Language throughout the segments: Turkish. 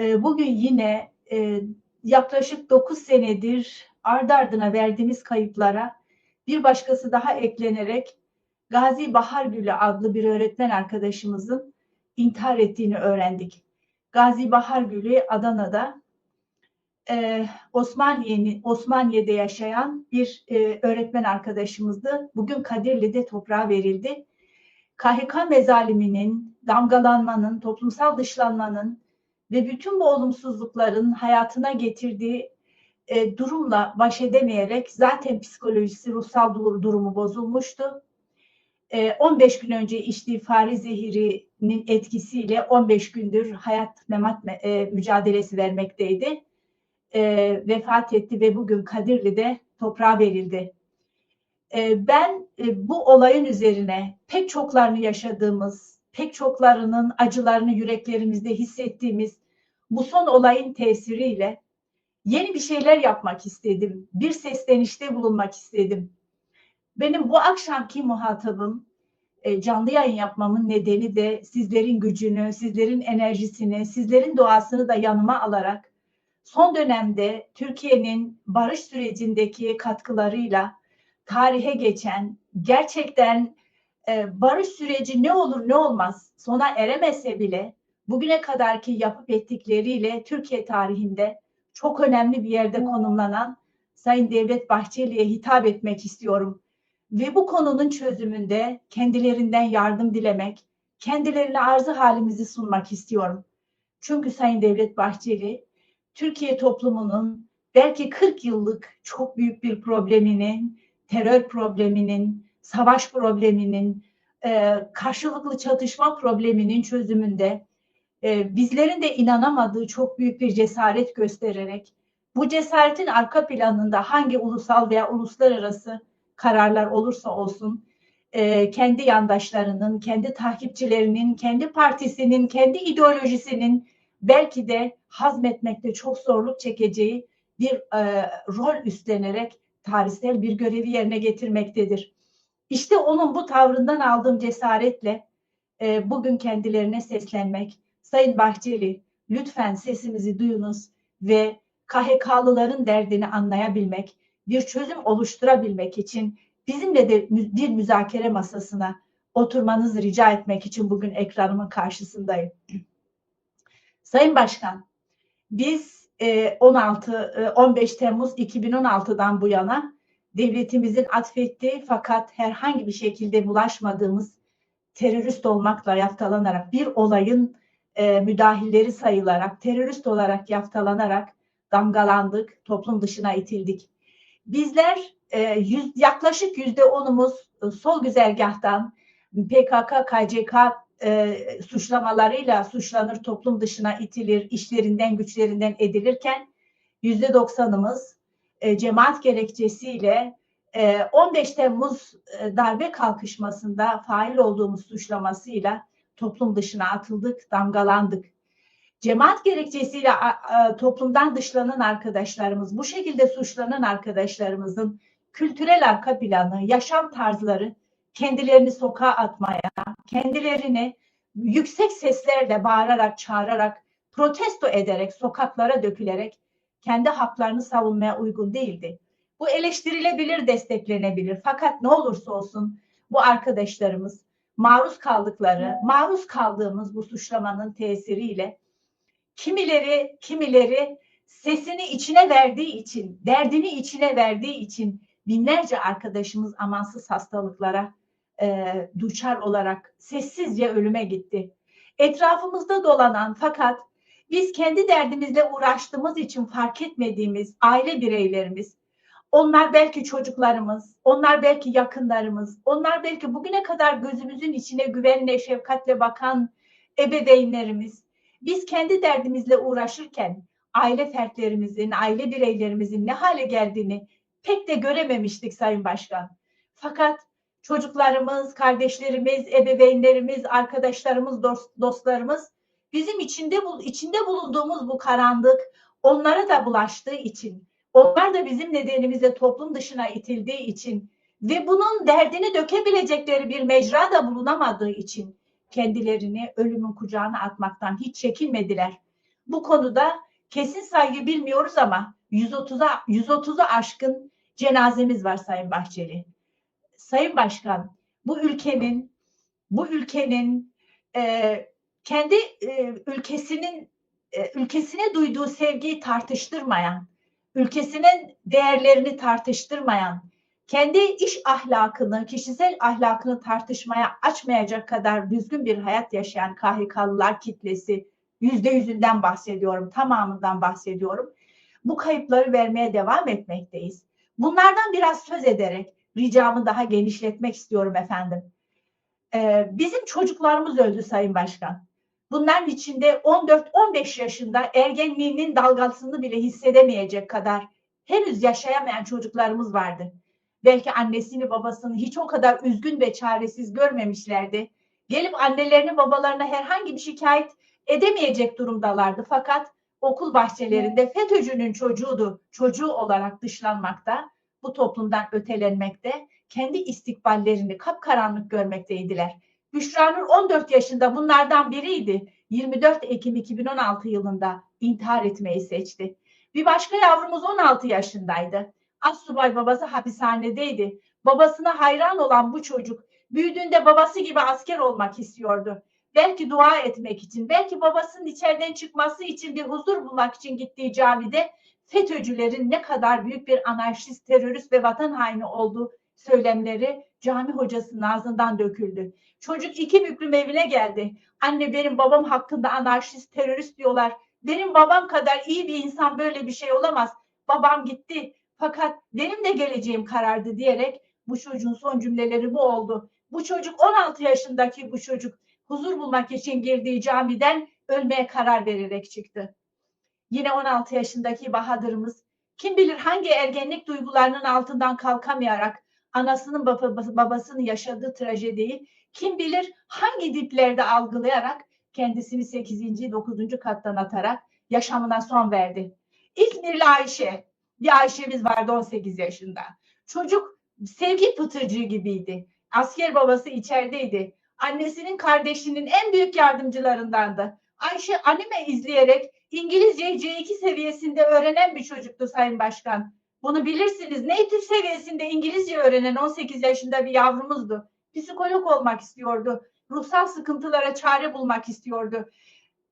Ee, bugün yine e, yaklaşık 9 senedir ardı ardına verdiğimiz kayıplara bir başkası daha eklenerek Gazi Bahargülü adlı bir öğretmen arkadaşımızın intihar ettiğini öğrendik. Gazi Bahargülü Adana'da e, Osmaniye'nin Osmaniye'de yaşayan bir e, öğretmen arkadaşımızdı. Bugün Kadirli'de toprağa verildi. KHK mezaliminin, damgalanmanın, toplumsal dışlanmanın ve bütün bu olumsuzlukların hayatına getirdiği e, durumla baş edemeyerek zaten psikolojisi, ruhsal durumu bozulmuştu. E, 15 gün önce içtiği fare zehirinin etkisiyle 15 gündür hayat memat e, mücadelesi vermekteydi. E, vefat etti ve bugün Kadirli'de toprağa verildi. E, ben e, bu olayın üzerine pek çoklarını yaşadığımız, pek çoklarının acılarını yüreklerimizde hissettiğimiz bu son olayın tesiriyle yeni bir şeyler yapmak istedim. Bir seslenişte bulunmak istedim. Benim bu akşamki muhatabım e, canlı yayın yapmamın nedeni de sizlerin gücünü, sizlerin enerjisini, sizlerin doğasını da yanıma alarak son dönemde Türkiye'nin barış sürecindeki katkılarıyla tarihe geçen gerçekten e, barış süreci ne olur ne olmaz sona eremese bile bugüne kadarki yapıp ettikleriyle Türkiye tarihinde çok önemli bir yerde konumlanan Sayın Devlet Bahçeli'ye hitap etmek istiyorum. Ve bu konunun çözümünde kendilerinden yardım dilemek, kendilerine arzı halimizi sunmak istiyorum. Çünkü Sayın Devlet Bahçeli, Türkiye toplumunun belki 40 yıllık çok büyük bir probleminin, terör probleminin, savaş probleminin, karşılıklı çatışma probleminin çözümünde e, bizlerin de inanamadığı çok büyük bir cesaret göstererek bu cesaretin arka planında hangi ulusal veya uluslararası kararlar olursa olsun e, kendi yandaşlarının, kendi takipçilerinin, kendi partisinin, kendi ideolojisinin belki de hazmetmekte çok zorluk çekeceği bir e, rol üstlenerek tarihsel bir görevi yerine getirmektedir. İşte onun bu tavrından aldığım cesaretle e, bugün kendilerine seslenmek, Sayın Bahçeli lütfen sesimizi duyunuz ve KHK'lıların derdini anlayabilmek, bir çözüm oluşturabilmek için bizimle de bir müzakere masasına oturmanızı rica etmek için bugün ekranımın karşısındayım. Sayın Başkan, biz 16 15 Temmuz 2016'dan bu yana devletimizin atfettiği fakat herhangi bir şekilde bulaşmadığımız terörist olmakla yaftalanarak bir olayın e, müdahilleri sayılarak, terörist olarak yaftalanarak damgalandık, toplum dışına itildik. Bizler e, yüz, yaklaşık yüzde onumuz e, sol güzergahtan PKK, KCK e, suçlamalarıyla suçlanır, toplum dışına itilir, işlerinden, güçlerinden edilirken yüzde doksanımız e, cemaat gerekçesiyle e, 15 Temmuz e, darbe kalkışmasında fail olduğumuz suçlamasıyla toplum dışına atıldık, damgalandık. Cemaat gerekçesiyle toplumdan dışlanan arkadaşlarımız, bu şekilde suçlanan arkadaşlarımızın kültürel arka planı, yaşam tarzları kendilerini sokağa atmaya, kendilerini yüksek seslerle bağırarak, çağırarak, protesto ederek, sokaklara dökülerek kendi haklarını savunmaya uygun değildi. Bu eleştirilebilir, desteklenebilir. Fakat ne olursa olsun bu arkadaşlarımız maruz kaldıkları, maruz kaldığımız bu suçlamanın tesiriyle kimileri kimileri sesini içine verdiği için, derdini içine verdiği için binlerce arkadaşımız amansız hastalıklara e, duçar olarak sessizce ölüme gitti. Etrafımızda dolanan fakat biz kendi derdimizle uğraştığımız için fark etmediğimiz aile bireylerimiz, onlar belki çocuklarımız, onlar belki yakınlarımız, onlar belki bugüne kadar gözümüzün içine güvenle, şefkatle bakan ebeveynlerimiz. Biz kendi derdimizle uğraşırken aile fertlerimizin, aile bireylerimizin ne hale geldiğini pek de görememiştik Sayın Başkan. Fakat çocuklarımız, kardeşlerimiz, ebeveynlerimiz, arkadaşlarımız, dost, dostlarımız bizim içinde içinde bulunduğumuz bu karanlık onlara da bulaştığı için onlar da bizim nedenimizle toplum dışına itildiği için ve bunun derdini dökebilecekleri bir mecra da bulunamadığı için kendilerini ölümün kucağına atmaktan hiç çekinmediler. Bu konuda kesin sayı bilmiyoruz ama 130'a 130'u aşkın cenazemiz var Sayın Bahçeli. Sayın Başkan, bu ülkenin bu ülkenin e, kendi e, ülkesinin e, ülkesine duyduğu sevgiyi tartıştırmayan, ülkesinin değerlerini tartıştırmayan, kendi iş ahlakını, kişisel ahlakını tartışmaya açmayacak kadar düzgün bir hayat yaşayan KHK'lılar kitlesi yüzde yüzünden bahsediyorum, tamamından bahsediyorum. Bu kayıpları vermeye devam etmekteyiz. Bunlardan biraz söz ederek ricamı daha genişletmek istiyorum efendim. Ee, bizim çocuklarımız öldü Sayın Başkan. Bunların içinde 14-15 yaşında ergenliğinin dalgasını bile hissedemeyecek kadar henüz yaşayamayan çocuklarımız vardı. Belki annesini babasını hiç o kadar üzgün ve çaresiz görmemişlerdi. Gelip annelerini babalarına herhangi bir şikayet edemeyecek durumdalardı. Fakat okul bahçelerinde FETÖ'cünün çocuğudu, çocuğu olarak dışlanmakta, bu toplumdan ötelenmekte, kendi istikballerini kapkaranlık görmekteydiler. Büşra Nur 14 yaşında bunlardan biriydi. 24 Ekim 2016 yılında intihar etmeyi seçti. Bir başka yavrumuz 16 yaşındaydı. Assubay babası hapishanedeydi. Babasına hayran olan bu çocuk büyüdüğünde babası gibi asker olmak istiyordu. Belki dua etmek için, belki babasının içeriden çıkması için bir huzur bulmak için gittiği camide FETÖ'cülerin ne kadar büyük bir anarşist, terörist ve vatan haini olduğu söylemleri cami hocasının ağzından döküldü. Çocuk iki büklüm evine geldi. Anne benim babam hakkında anarşist, terörist diyorlar. Benim babam kadar iyi bir insan böyle bir şey olamaz. Babam gitti. Fakat benim de geleceğim karardı diyerek bu çocuğun son cümleleri bu oldu. Bu çocuk 16 yaşındaki bu çocuk huzur bulmak için girdiği camiden ölmeye karar vererek çıktı. Yine 16 yaşındaki Bahadır'ımız kim bilir hangi ergenlik duygularının altından kalkamayarak anasının babasının yaşadığı trajediyi kim bilir hangi diplerde algılayarak kendisini 8. 9. kattan atarak yaşamına son verdi. İzmirli Ayşe, bir Ayşe'miz vardı 18 yaşında. Çocuk sevgi pıtırcığı gibiydi. Asker babası içerideydi. Annesinin kardeşinin en büyük yardımcılarındandı. Ayşe anime izleyerek İngilizce C2 seviyesinde öğrenen bir çocuktu Sayın Başkan. Bunu bilirsiniz. Native seviyesinde İngilizce öğrenen 18 yaşında bir yavrumuzdu. Psikolog olmak istiyordu. Ruhsal sıkıntılara çare bulmak istiyordu.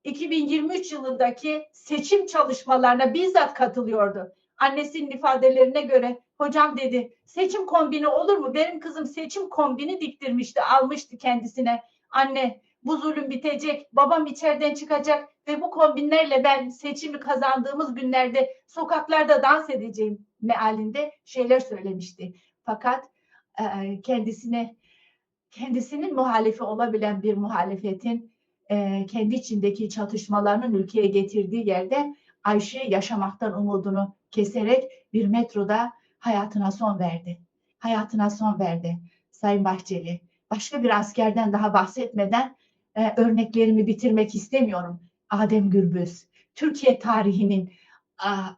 2023 yılındaki seçim çalışmalarına bizzat katılıyordu. Annesinin ifadelerine göre hocam dedi seçim kombini olur mu? Benim kızım seçim kombini diktirmişti, almıştı kendisine. Anne bu zulüm bitecek, babam içeriden çıkacak ve bu kombinlerle ben seçimi kazandığımız günlerde sokaklarda dans edeceğim mealinde şeyler söylemişti. Fakat e, kendisine kendisinin muhalifi olabilen bir muhalefetin e, kendi içindeki çatışmalarının ülkeye getirdiği yerde Ayşe yaşamaktan umudunu keserek bir metroda hayatına son verdi. Hayatına son verdi Sayın Bahçeli. Başka bir askerden daha bahsetmeden e, örneklerimi bitirmek istemiyorum. Adem Gürbüz, Türkiye tarihinin a,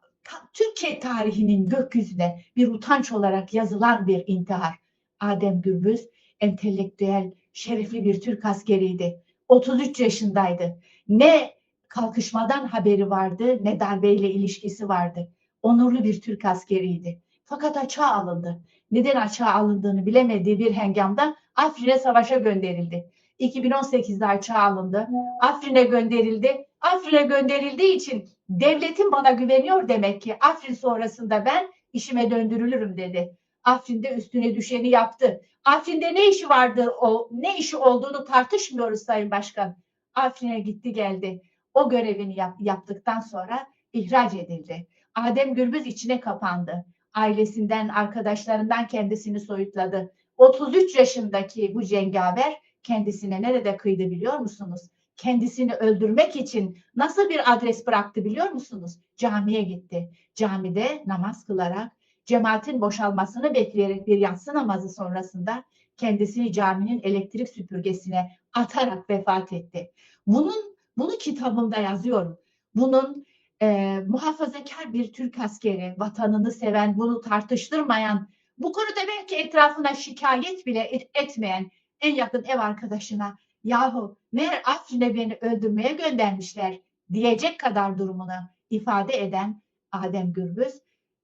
Türkiye tarihinin gökyüzüne bir utanç olarak yazılan bir intihar. Adem Gürbüz entelektüel, şerefli bir Türk askeriydi. 33 yaşındaydı. Ne kalkışmadan haberi vardı ne darbeyle ilişkisi vardı. Onurlu bir Türk askeriydi. Fakat açığa alındı. Neden açığa alındığını bilemediği bir hengamda Afrin'e savaşa gönderildi. 2018'de açığa alındı. Afrin'e gönderildi. Afrin'e gönderildiği için devletin bana güveniyor demek ki Afrin sonrasında ben işime döndürülürüm dedi. Afrin'de üstüne düşeni yaptı. Afrin'de ne işi vardı o ne işi olduğunu tartışmıyoruz Sayın Başkan. Afrin'e gitti geldi. O görevini yap, yaptıktan sonra ihraç edildi. Adem Gürbüz içine kapandı. Ailesinden, arkadaşlarından kendisini soyutladı. 33 yaşındaki bu cengaver kendisine nerede kıydı biliyor musunuz? Kendisini öldürmek için nasıl bir adres bıraktı biliyor musunuz? Camiye gitti. Camide namaz kılarak cemaatin boşalmasını bekleyerek bir yatsı namazı sonrasında kendisini caminin elektrik süpürgesine atarak vefat etti. Bunun bunu kitabımda yazıyorum. Bunun e, muhafazakar bir Türk askeri, vatanını seven, bunu tartıştırmayan, bu konuda belki etrafına şikayet bile et, etmeyen en yakın ev arkadaşına yahu meğer Afrin'e beni öldürmeye göndermişler diyecek kadar durumunu ifade eden Adem Gürbüz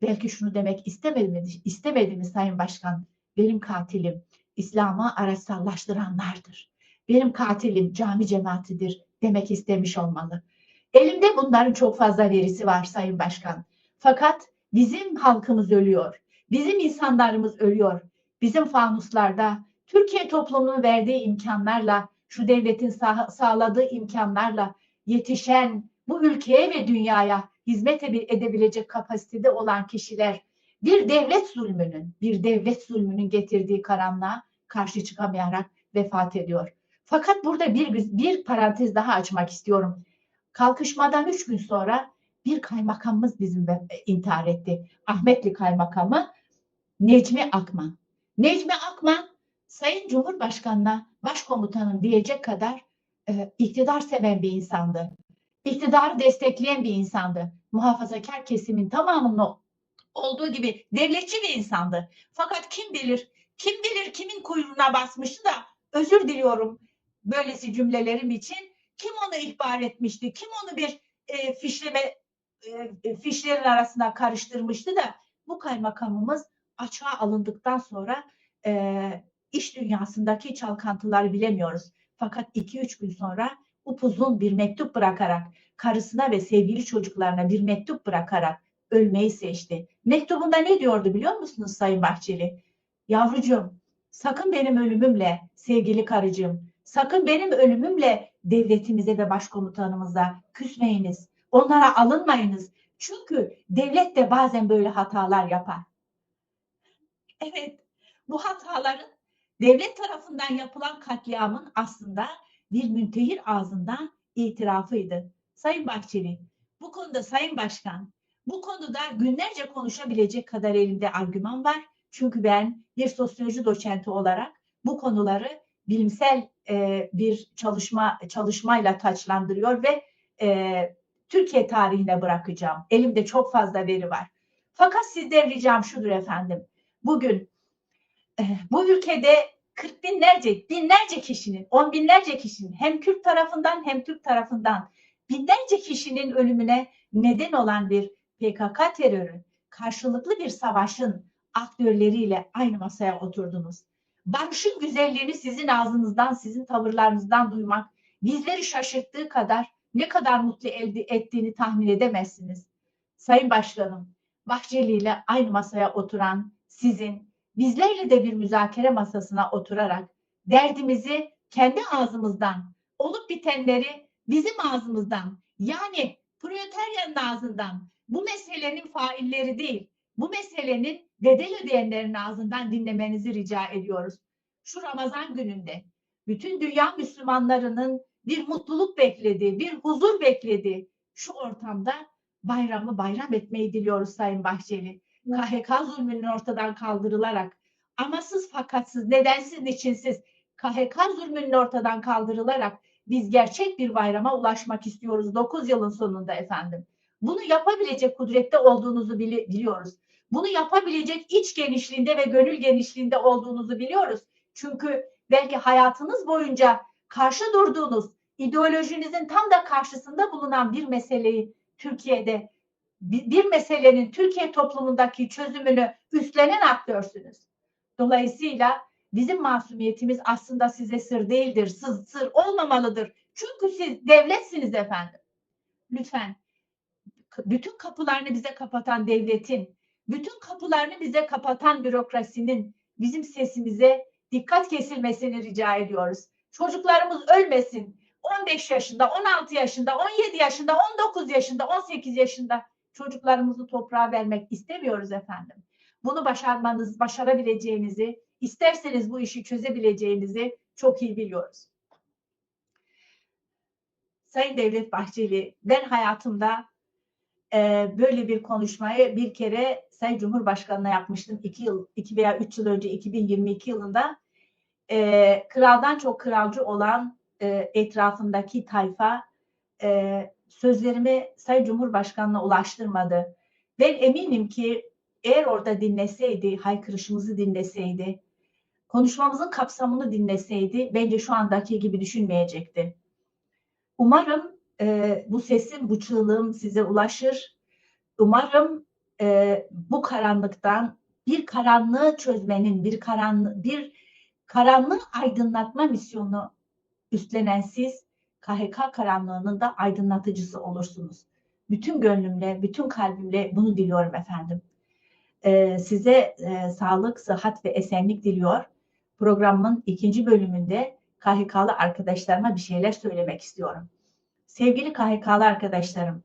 belki şunu demek istemedi mi, istemedi mi Sayın Başkan? Benim katilim İslam'ı araçsallaştıranlardır. Benim katilim cami cemaatidir demek istemiş olmalı. Elimde bunların çok fazla verisi var Sayın Başkan. Fakat bizim halkımız ölüyor. Bizim insanlarımız ölüyor. Bizim fanuslarda Türkiye toplumunun verdiği imkanlarla, şu devletin sağ- sağladığı imkanlarla yetişen bu ülkeye ve dünyaya hizmet ede- edebilecek kapasitede olan kişiler bir devlet zulmünün, bir devlet zulmünün getirdiği karanlığa karşı çıkamayarak vefat ediyor. Fakat burada bir, bir parantez daha açmak istiyorum. Kalkışmadan üç gün sonra bir kaymakamımız bizim ve- intihar etti. Ahmetli kaymakamı Necmi Akman. Necmi Akman Sayın Cumhurbaşkanı'na başkomutanım diyecek kadar e, iktidar seven bir insandı. İktidarı destekleyen bir insandı. Muhafazakar kesimin tamamının olduğu gibi devletçi bir insandı. Fakat kim bilir, kim bilir kimin kuyruğuna basmıştı da özür diliyorum böylesi cümlelerim için. Kim onu ihbar etmişti, kim onu bir e, fişleme e, e, fişlerin arasına karıştırmıştı da bu kaymakamımız açığa alındıktan sonra e, iş dünyasındaki çalkantıları bilemiyoruz. Fakat 2-3 gün sonra upuzun bir mektup bırakarak karısına ve sevgili çocuklarına bir mektup bırakarak ölmeyi seçti. Mektubunda ne diyordu biliyor musunuz Sayın Bahçeli? Yavrucuğum sakın benim ölümümle sevgili karıcığım sakın benim ölümümle devletimize ve başkomutanımıza küsmeyiniz. Onlara alınmayınız. Çünkü devlet de bazen böyle hatalar yapar. Evet, bu hataların devlet tarafından yapılan katliamın aslında bir müntehir ağzından itirafıydı. Sayın Bahçeli, bu konuda Sayın Başkan, bu konuda günlerce konuşabilecek kadar elimde argüman var. Çünkü ben bir sosyoloji doçenti olarak bu konuları bilimsel e, bir çalışma çalışmayla taçlandırıyor ve e, Türkiye tarihine bırakacağım. Elimde çok fazla veri var. Fakat sizden ricam şudur efendim. Bugün bu ülkede 40 binlerce, binlerce kişinin, on binlerce kişinin hem Kürt tarafından hem Türk tarafından binlerce kişinin ölümüne neden olan bir PKK terörü, karşılıklı bir savaşın aktörleriyle aynı masaya oturdunuz. Barışın güzelliğini sizin ağzınızdan, sizin tavırlarınızdan duymak bizleri şaşırttığı kadar ne kadar mutlu elde ettiğini tahmin edemezsiniz. Sayın Başkanım, Bahçeli ile aynı masaya oturan sizin, bizlerle de bir müzakere masasına oturarak derdimizi kendi ağzımızdan, olup bitenleri bizim ağzımızdan, yani proletaryanın ağzından, bu meselenin failleri değil, bu meselenin bedel ödeyenlerin ağzından dinlemenizi rica ediyoruz. Şu Ramazan gününde bütün dünya Müslümanlarının bir mutluluk beklediği, bir huzur beklediği şu ortamda bayramı bayram etmeyi diliyoruz Sayın Bahçeli. KHK zulmünün ortadan kaldırılarak amasız fakatsız, nedensiz, niçinsiz KHK zulmünün ortadan kaldırılarak biz gerçek bir bayrama ulaşmak istiyoruz 9 yılın sonunda efendim. Bunu yapabilecek kudrette olduğunuzu bili- biliyoruz. Bunu yapabilecek iç genişliğinde ve gönül genişliğinde olduğunuzu biliyoruz. Çünkü belki hayatınız boyunca karşı durduğunuz ideolojinizin tam da karşısında bulunan bir meseleyi Türkiye'de bir meselenin Türkiye toplumundaki çözümünü üstlenen aktörsünüz. Dolayısıyla bizim masumiyetimiz aslında size sır değildir, sır, sır olmamalıdır. Çünkü siz devletsiniz efendim. Lütfen bütün kapılarını bize kapatan devletin, bütün kapılarını bize kapatan bürokrasinin bizim sesimize dikkat kesilmesini rica ediyoruz. Çocuklarımız ölmesin. 15 yaşında, 16 yaşında, 17 yaşında, 19 yaşında, 18 yaşında çocuklarımızı toprağa vermek istemiyoruz efendim. Bunu başarmanız, başarabileceğinizi, isterseniz bu işi çözebileceğinizi çok iyi biliyoruz. Sayın Devlet Bahçeli, ben hayatımda e, böyle bir konuşmayı bir kere Sayın Cumhurbaşkanı'na yapmıştım. iki yıl, iki veya üç yıl önce 2022 yılında. E, kraldan çok kralcı olan e, etrafındaki tayfa e, sözlerimi Sayın Cumhurbaşkanı'na ulaştırmadı. Ben eminim ki eğer orada dinleseydi, haykırışımızı dinleseydi, konuşmamızın kapsamını dinleseydi bence şu andaki gibi düşünmeyecekti. Umarım e, bu sesim, bu çığlığım size ulaşır. Umarım e, bu karanlıktan bir karanlığı çözmenin, bir karanlığı, bir karanlığı aydınlatma misyonu üstlenen siz KHK karanlığının da aydınlatıcısı olursunuz. Bütün gönlümle, bütün kalbimle bunu diliyorum efendim. Ee, size e, sağlık, sıhhat ve esenlik diliyor. Programın ikinci bölümünde KHK'lı arkadaşlarıma bir şeyler söylemek istiyorum. Sevgili KHK'lı arkadaşlarım,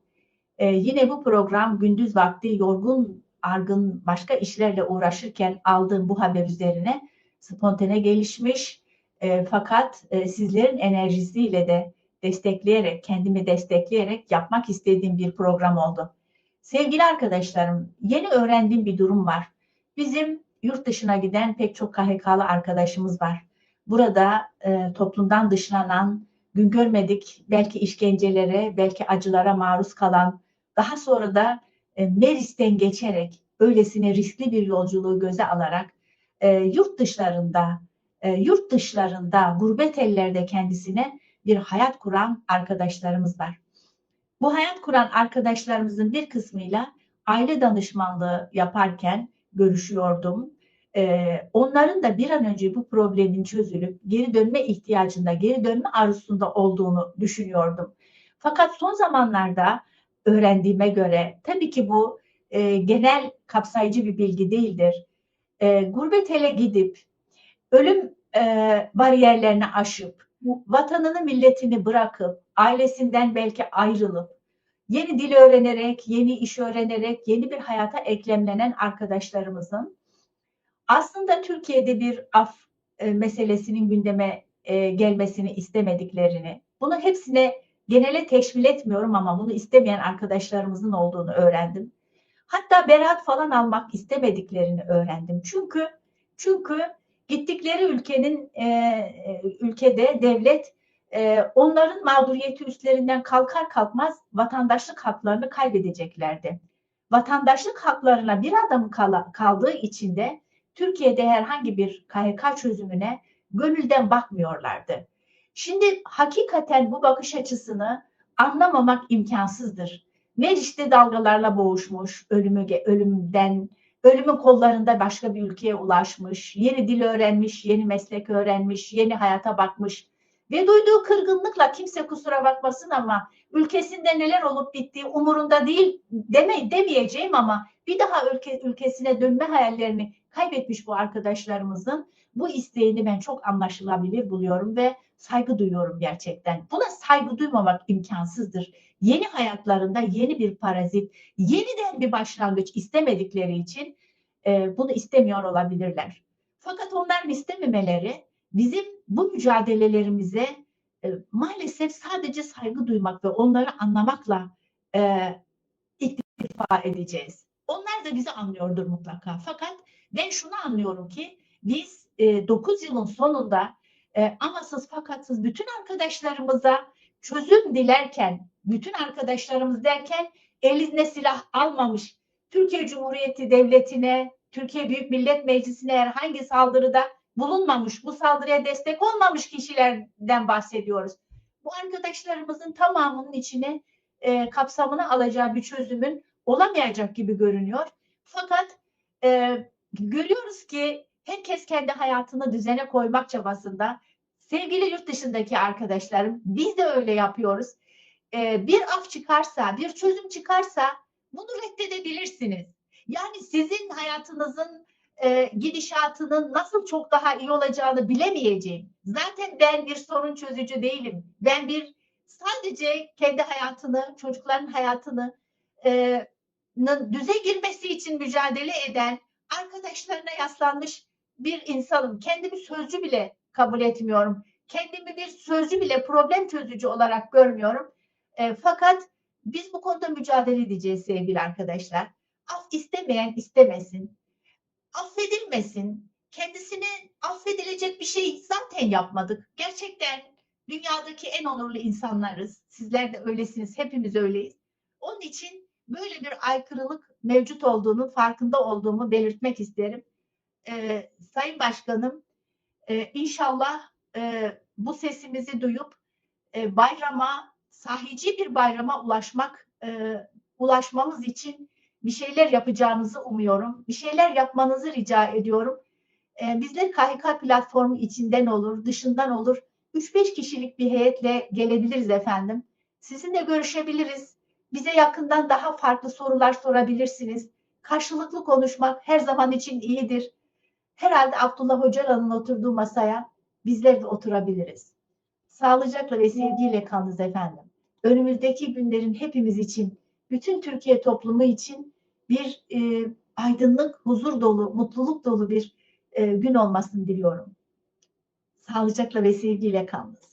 e, yine bu program gündüz vakti yorgun, argın başka işlerle uğraşırken aldığım bu haber üzerine spontane gelişmiş. E, fakat e, sizlerin enerjisiyle de destekleyerek, kendimi destekleyerek yapmak istediğim bir program oldu. Sevgili arkadaşlarım, yeni öğrendiğim bir durum var. Bizim yurt dışına giden pek çok KHK'lı arkadaşımız var. Burada e, toplumdan dışlanan, gün görmedik belki işkencelere, belki acılara maruz kalan, daha sonra da e, Meris'ten geçerek öylesine riskli bir yolculuğu göze alarak e, yurt dışlarında, e, yurt dışlarında, gurbet ellerde kendisine bir hayat kuran arkadaşlarımız var. Bu hayat kuran arkadaşlarımızın bir kısmıyla aile danışmanlığı yaparken görüşüyordum. Ee, onların da bir an önce bu problemin çözülüp geri dönme ihtiyacında, geri dönme arzusunda olduğunu düşünüyordum. Fakat son zamanlarda öğrendiğime göre, tabii ki bu e, genel kapsayıcı bir bilgi değildir. E, gurbet ele gidip ölüm e, bariyerlerini aşıp vatanını milletini bırakıp ailesinden belki ayrılıp yeni dil öğrenerek, yeni iş öğrenerek yeni bir hayata eklemlenen arkadaşlarımızın aslında Türkiye'de bir af e, meselesinin gündeme e, gelmesini istemediklerini, bunu hepsine genele teşmil etmiyorum ama bunu istemeyen arkadaşlarımızın olduğunu öğrendim. Hatta beraat falan almak istemediklerini öğrendim. Çünkü çünkü gittikleri ülkenin e, e, ülkede devlet e, onların mağduriyeti üstlerinden kalkar kalkmaz vatandaşlık haklarını kaybedeceklerdi. Vatandaşlık haklarına bir adım kal kaldığı için de Türkiye'de herhangi bir KHK çözümüne gönülden bakmıyorlardı. Şimdi hakikaten bu bakış açısını anlamamak imkansızdır. Meriç'te dalgalarla boğuşmuş, ölümü, ölümden ölümün kollarında başka bir ülkeye ulaşmış, yeni dil öğrenmiş, yeni meslek öğrenmiş, yeni hayata bakmış ve duyduğu kırgınlıkla kimse kusura bakmasın ama ülkesinde neler olup bittiği umurunda değil deme, demeyeceğim ama bir daha ülke, ülkesine dönme hayallerini kaybetmiş bu arkadaşlarımızın bu isteğini ben çok anlaşılabilir buluyorum ve saygı duyuyorum gerçekten. Buna saygı duymamak imkansızdır. Yeni hayatlarında yeni bir parazit, yeniden bir başlangıç istemedikleri için e, bunu istemiyor olabilirler. Fakat onların istememeleri bizim bu mücadelelerimize e, maalesef sadece saygı duymak ve onları anlamakla e, iktifa edeceğiz. Onlar da bizi anlıyordur mutlaka. Fakat ben şunu anlıyorum ki biz e, 9 yılın sonunda e, amasız fakatsız bütün arkadaşlarımıza çözüm dilerken, bütün arkadaşlarımız derken eline silah almamış Türkiye Cumhuriyeti Devleti'ne, Türkiye Büyük Millet Meclisi'ne herhangi saldırıda bulunmamış, bu saldırıya destek olmamış kişilerden bahsediyoruz. Bu arkadaşlarımızın tamamının içine e, kapsamını alacağı bir çözümün olamayacak gibi görünüyor. Fakat e, görüyoruz ki herkes kendi hayatını düzene koymak çabasında. Sevgili yurt dışındaki arkadaşlarım biz de öyle yapıyoruz. Ee, bir af çıkarsa, bir çözüm çıkarsa bunu reddedebilirsiniz. Yani sizin hayatınızın e, gidişatının nasıl çok daha iyi olacağını bilemeyeceğim. Zaten ben bir sorun çözücü değilim. Ben bir sadece kendi hayatını, çocukların hayatını e, düze girmesi için mücadele eden arkadaşlarına yaslanmış bir insanım. Kendimi sözcü bile kabul etmiyorum. Kendimi bir sözcü bile problem çözücü olarak görmüyorum. E, fakat biz bu konuda mücadele edeceğiz sevgili arkadaşlar. Af istemeyen istemesin. Affedilmesin. Kendisine affedilecek bir şey zaten yapmadık. Gerçekten dünyadaki en onurlu insanlarız. Sizler de öylesiniz. Hepimiz öyleyiz. Onun için böyle bir aykırılık mevcut olduğunu farkında olduğumu belirtmek isterim e, Sayın Başkanım e, inşallah e, bu sesimizi duyup e, bayrama sahici bir bayrama ulaşmak, e, ulaşmamız için bir şeyler yapacağınızı umuyorum. Bir şeyler yapmanızı rica ediyorum. E, bizler KHK platformu içinden olur, dışından olur. 3-5 kişilik bir heyetle gelebiliriz efendim. Sizinle görüşebiliriz. Bize yakından daha farklı sorular sorabilirsiniz. Karşılıklı konuşmak her zaman için iyidir. Herhalde Abdullah Öcalan'ın oturduğu masaya bizler de oturabiliriz. Sağlıcakla ve sevgiyle kalınız efendim. Önümüzdeki günlerin hepimiz için, bütün Türkiye toplumu için bir e, aydınlık, huzur dolu, mutluluk dolu bir e, gün olmasını diliyorum. Sağlıcakla ve sevgiyle kalınız.